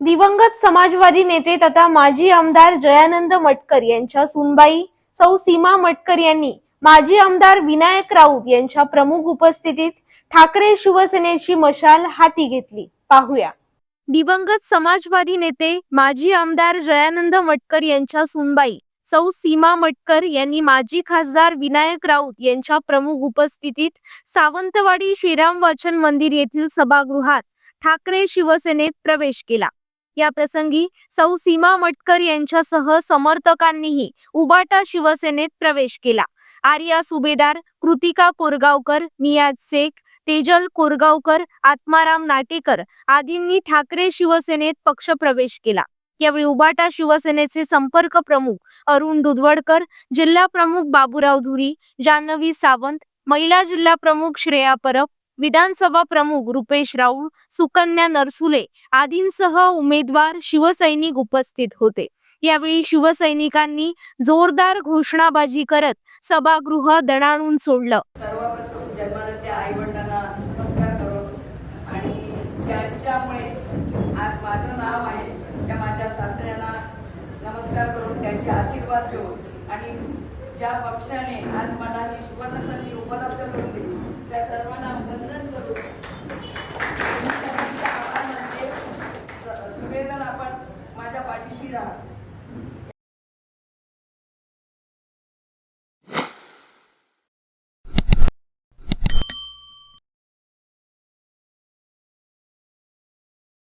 दिवंगत समाजवादी नेते तथा माजी आमदार जयानंद मटकर यांच्या सुनबाई सौ सीमा मटकर यांनी माजी आमदार विनायक राऊत यांच्या प्रमुख उपस्थितीत ठाकरे शिवसेनेची मशाल हाती घेतली. पाहूया. दिवंगत समाजवादी नेते माजी आमदार जयानंद मटकर यांच्या सुनबाई सौ सीमा मटकर यांनी माजी खासदार विनायक राऊत यांच्या प्रमुख उपस्थितीत सावंतवाडी श्रीराम वाचन मंदिर येथील सभागृहात ठाकरे शिवसेनेत प्रवेश केला. या प्रसंगी सौ सीमा मटकर यांच्यासह समर्थकांनीही उबाटा शिवसेनेत प्रवेश केला. आर्या सुभेदार कृतिका कोरगावकर नियाज शेख तेजल कोरगावकर आत्माराम नाटेकर आदींनी ठाकरे शिवसेनेत पक्षप्रवेश केला. यावेळी उबाटा शिवसेनेचे संपर्क प्रमुख अरुण दुधवडकर जिल्हा प्रमुख बाबूराव धुरी जान्हवी सावंत महिला जिल्हा प्रमुख श्रेया परब विधानसभा प्रमुख रुपेश राऊळ सुकन्या नरसुले आदींसह उमेदवार शिवसैनिक उपस्थित होते. यावेळी शिवसैनिकांनी जोरदार घोषणाबाजी करत सभागृह दणाणून सोडलं. सर्वप्रथम जन्मदात्या आई वडिलांना नमस्कार करून आणि ज्यांच्यामुळे आज माझं नाव आहे त्या माझ्या सासऱ्यांना नमस्कार करून त्यांचे आशीर्वाद घेऊन आणि ज्या पक्षाने आज मला ही सुवर्ण संधी उपलब्ध करून दिली त्या grave.